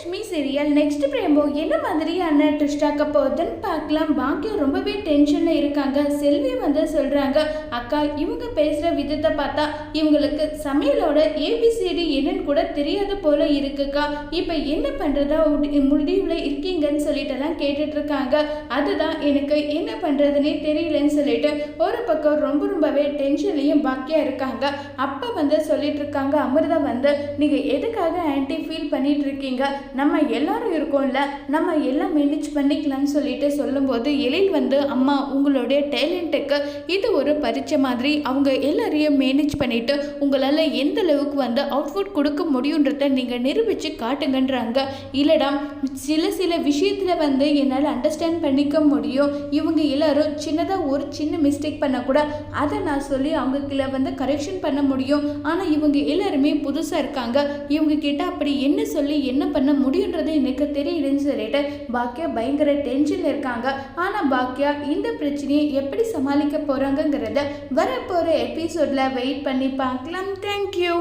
Lakshmi serial next பிரேமோ என்ன மாதிரியான ட்விஸ்டாக்க போகுதுன்னு பார்க்கலாம். பாக்கியம் ரொம்பவே டென்ஷனில் இருக்காங்க. செல்வி வந்து சொல்கிறாங்க அக்கா இவங்க பேசுகிற விதத்தை பார்த்தா இவங்களுக்கு சமையலோட ஏபிசிடி என்னன்னு கூட தெரியாது போல இருக்குக்கா. இப்போ என்ன பண்ணுறதா முடிவில் இருக்கீங்கன்னு சொல்லிட்டுலாம் கேட்டுட்ருக்காங்க. அதுதான் எனக்கு என்ன பண்ணுறதுனே தெரியலன்னு சொல்லிட்டு ஒரு பக்கம் ரொம்ப ரொம்பவே டென்ஷன்லேயும் பாக்கியாக இருக்காங்க. அப்போ வந்து சொல்லிட்டு இருக்காங்க அமிர்தா வந்து நீங்கள் எதுக்காக ஆன்டி ஃபீல் பண்ணிட்டு இருக்கீங்க நம்ம எல்லாரும் இருக்கோம்ல நம்ம எல்லாம் மேனேஜ் பண்ணிக்கலாம்னு சொல்லிட்டு சொல்லும்போது எழில் வந்து அம்மா உங்களுடைய டேலண்ட்டுக்கு இது ஒரு பரீட்சை மாதிரி அவங்க எல்லாரையும் மேனேஜ் பண்ணிட்டு உங்களால் எந்த அளவுக்கு வந்து அவுட்புட் கொடுக்க முடியுன்றத நீங்கள் நிரூபித்து காட்டுங்கன்றாங்க. இல்லைடா சில சில விஷயத்தில் வந்து என்னால் அண்டர்ஸ்டாண்ட் பண்ணிக்க முடியும். இவங்க எல்லாரும் சின்னதாக ஒரு சின்ன மிஸ்டேக் பண்ணக்கூட அதை நான் சொல்லி அவங்களுக்குள்ள வந்து கரெக்ஷன் பண்ண முடியும். ஆனால் இவங்க எல்லாருமே புதுசாக இருக்காங்க. இவங்க கிட்ட அப்படி என்ன சொல்லி என்ன பண்ண முடியுன்றது எனக்கு தெரியலன்னு சொல்லிட்டு பாக்கியா பயங்கர டென்ஷனில் இருக்காங்க. ஆனால் பாக்கியா இந்த பிரச்சனையை எப்படி சமாளிக்க போகிறாங்கங்கிறத வரப்போகிற எபிசோடில் வெயிட் பண்ணி பார்க்கலாம். தேங்க்யூ